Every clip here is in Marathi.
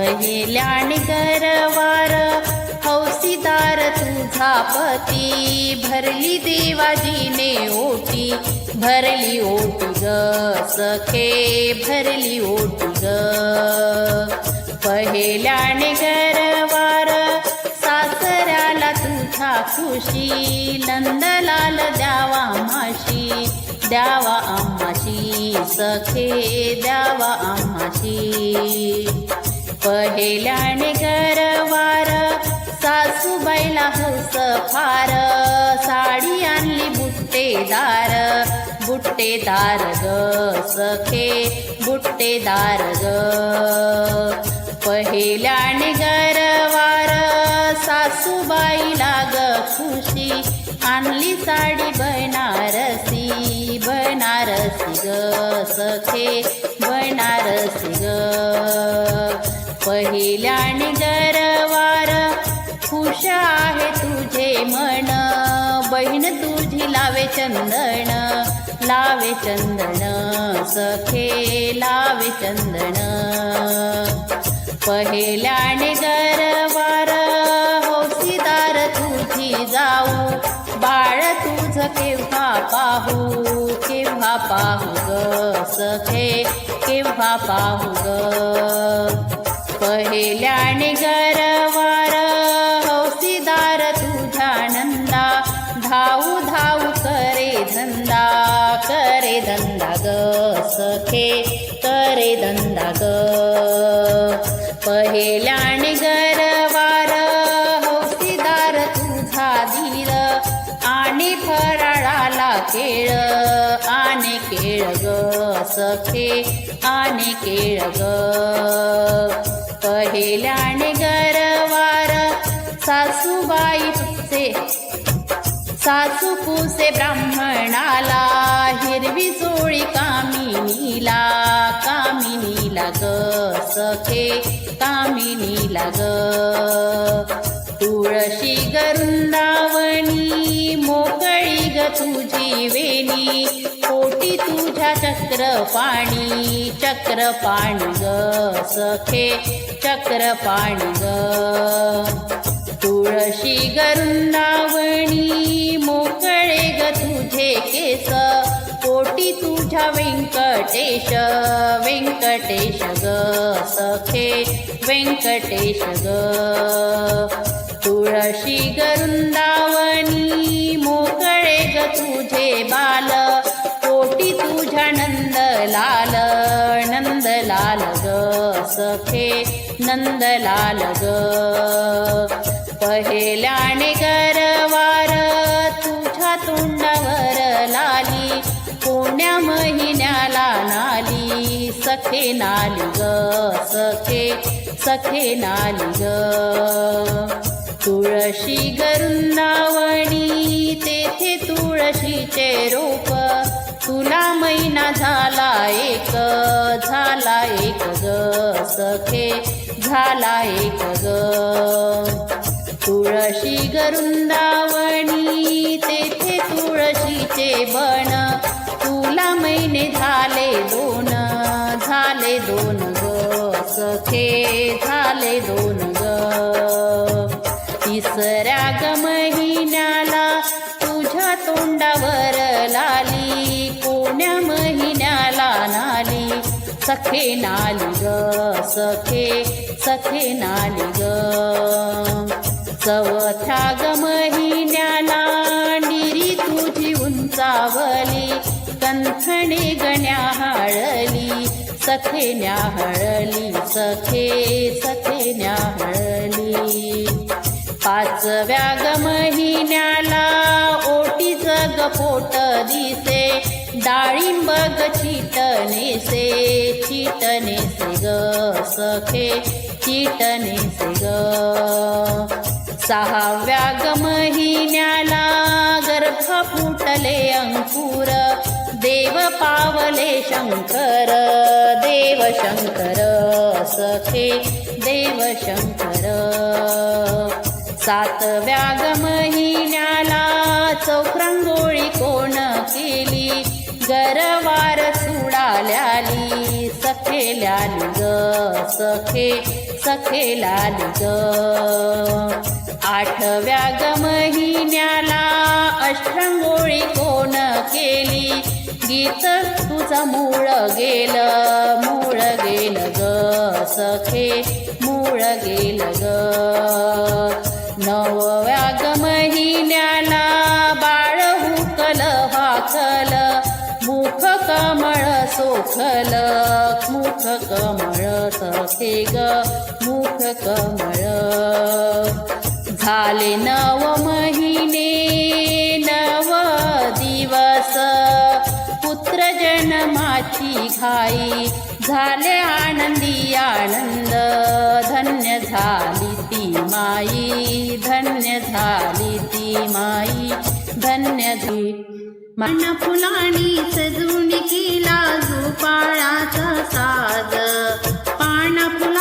पहिल्याने गरवार हौसीदार तुझा पती भरली देवाजीने ओटी भरली ओटी ग सखे भरली ओटी ग. पहिल्याने गरवार सासऱ्याला तुझा खुशी नंदलाल द्यावा माशी द्यावा आम्हाशी सखे द्यावा आम्हाशी. पहिल्याने गरवार सासूबाईला हस फार साडी आणली बुट्टेदार. बुट्टेदार ग सखे बुट्टेदार ग. पहिल्याने गरवार सासूबाईला ग खुशी आणली साडी बनारसी बनारसी ग सखे बनारसी ग. पहिल्याने गरवार खुश आहे तुझे मन. बहीण तुझी लावे चंदन लावे चंदन सखे लावे चंदन. पहिल्याने गरवार हौसीदार तुझी जाऊ. बाळ तुझं केव्हा पाहू केव्हा पाहू ग सखे केव्हा पाहू ग? गेल्याने गरवार हौसीदार हो तुझा नंदा. धाऊ धाऊ करे धंदा करे धंदा ग सखे करे धंदा ग. पहिल्याने गरवार हौसीदार हो तुझा धीर आणि फराळाला केळ आणि केळ ग सखे आणि केळ ग. पहिल्याने गरवार सासूबाई तुझे सासू पुसे ब्राह्मणाला हिरवी चोळी कामिनीला कामिनीला ग सखे कामिनीला ग. तुळशी गरुंदावणी मोकळी ग तुझी वेणी कोटी तुझ्या चक्रपाणी चक्रपाणी ग सखे चक्रपाणी ग. तुळशी गरुंदावणी मोकळे ग तुझे केस कोटी तुझ्या व्यंकटेश व्यंकटेश ग सखे व्यंकटेश ग. तुळशी गरुंदावनी मोकळे ग तुझे बाल. कोटी तुझ्या नंदलाल नंदलाल ग सखे नंदलाल ग. पहिल्याने गरवार तुझ्या तोंडावर लाली. कोण्या महिन्याला नाली सखे नाली ग सखे सखे नाली ग. तुळशी गरुंदावणी तेथे तुळशीचे रोप. तुला महिना झाला एक झाला एक ग सखे झाला एक ग. तुळशी गरुंदावणी तेथे तुळशीचे बण. तुला महिने झाले दोन. तिसऱ्या ग महिन्याला तुझ्या तोंडावर लाली कोण्या महिन्याला नाली? सखे नाली ग सखे सखे नाली ग. चौथ्या ग महिन्याला निरी तुझी उंचावली कंथणे गण्या हळली सखे न्याहळली सखे सखे न्याहळली पाचव्या ग महिन्याला ओटीच गपोट दिसे. डाळिंब ग चिटनेसे चिटनेसे ग सखे चिटनेसे ग. सहाव्या ग महिन्याला गर्भ फुटले अंकुर देव पावले शंकर देव शंकर सखे देव शंकर. सातव्या महिन्याला चौरंगोळी कोण केली? गरवार सुडाल्याली सखेल्या ग सखे सखेला ग. आठव्या ग महिन्याला अष्टंगोळी कोण केली? गीत तुझं मूळ गेलं मूळ गेल ग सखे मूळ गेल ग. नवव्याग महिन्याला बाळ हुकल वाचल मुख कमळ सोखल मुख कमळ सखे ग मुख कमळ. झाले नव महिने नव दिवस पुत्र जन्माची घाई झाले आनंदी आनंद धन्य झाली ती माई धन्य झाली ती माई धन्य झाली मन फुलाणी सजून केला झोपाळाचा साज. पाण फुला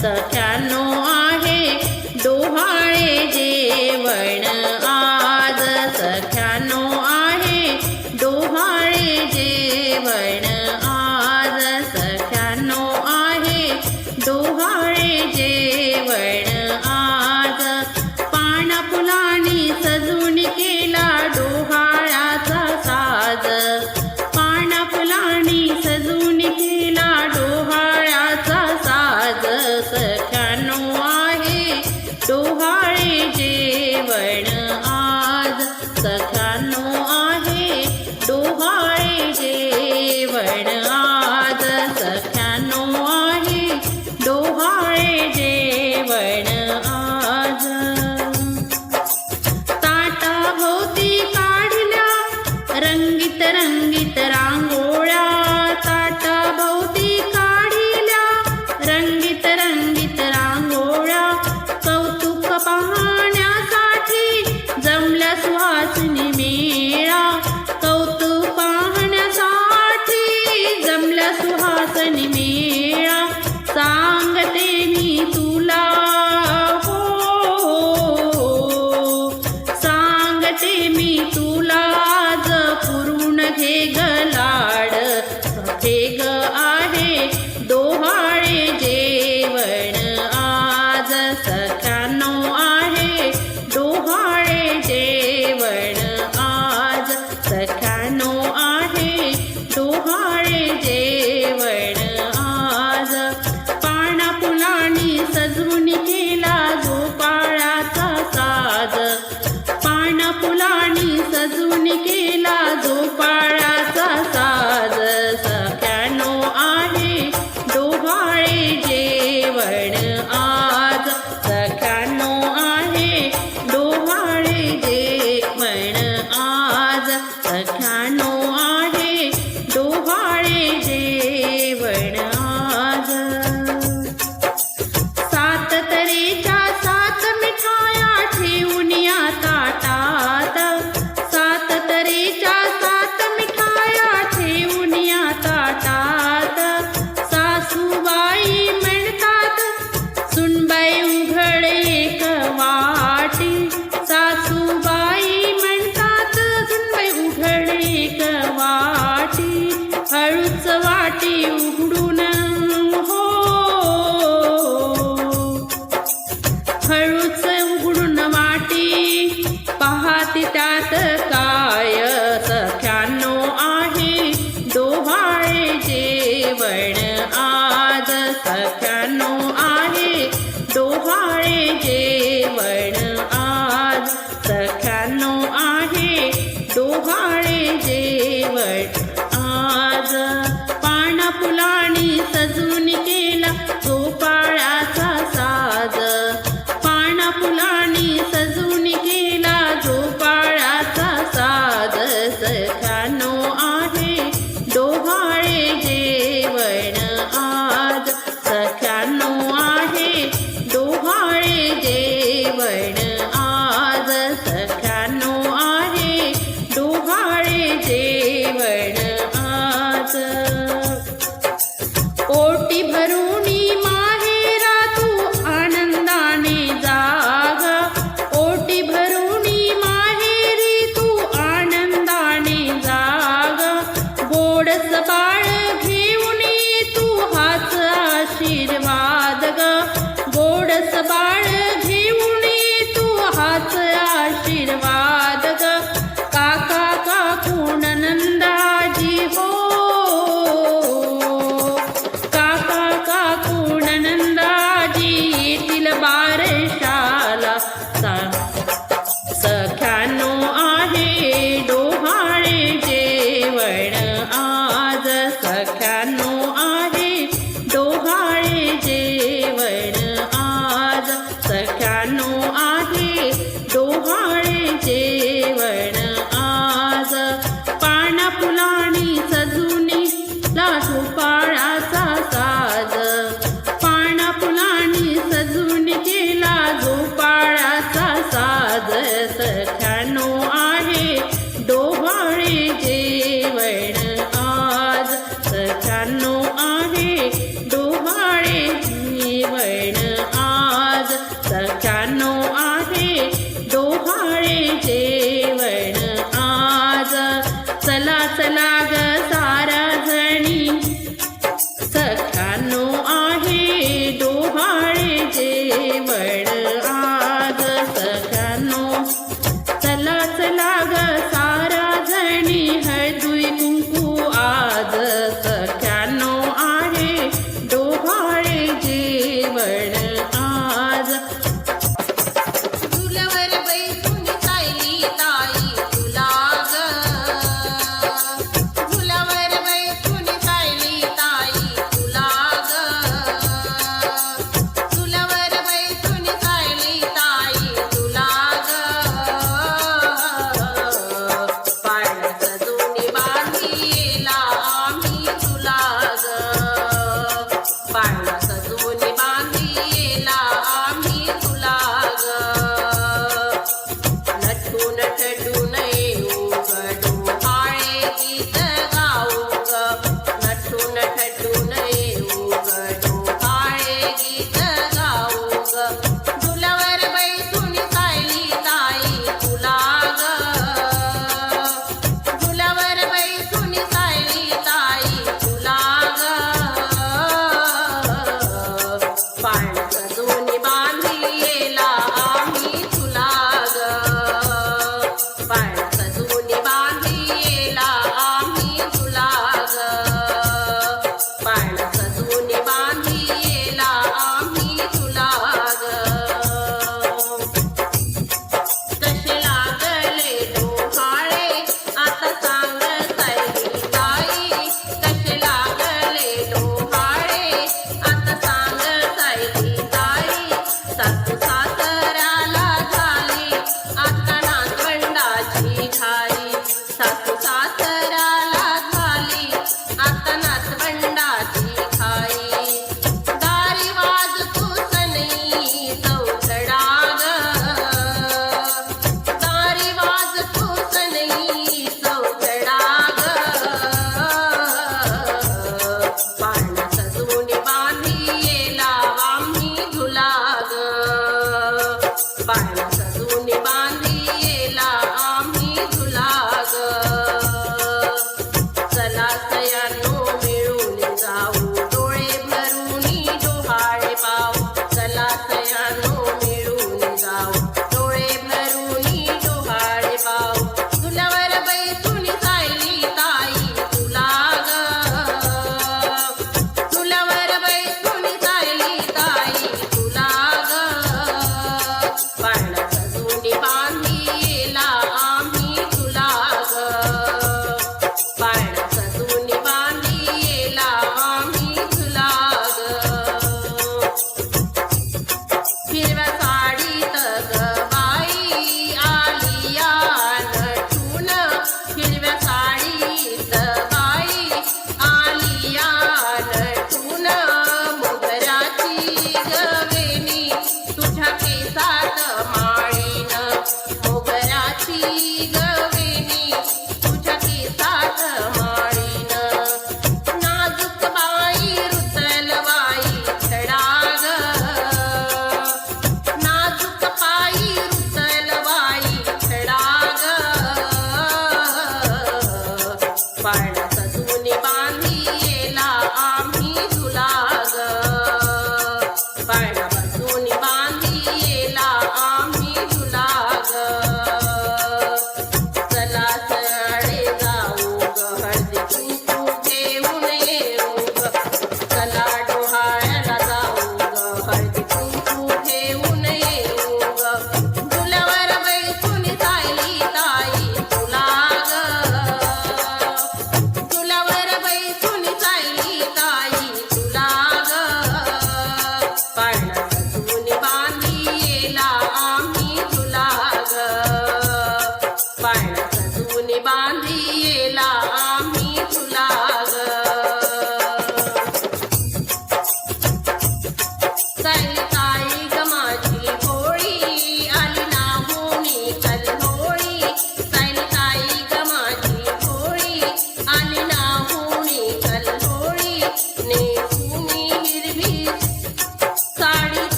Sir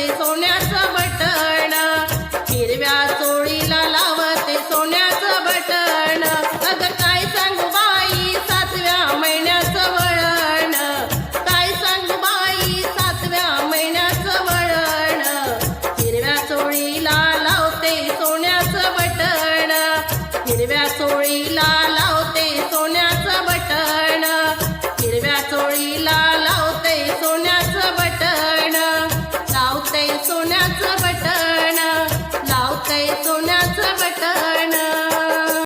लावते सोन्याचं बटण. हिरव्या चोळीला लावते सोन्याचं बटण. अग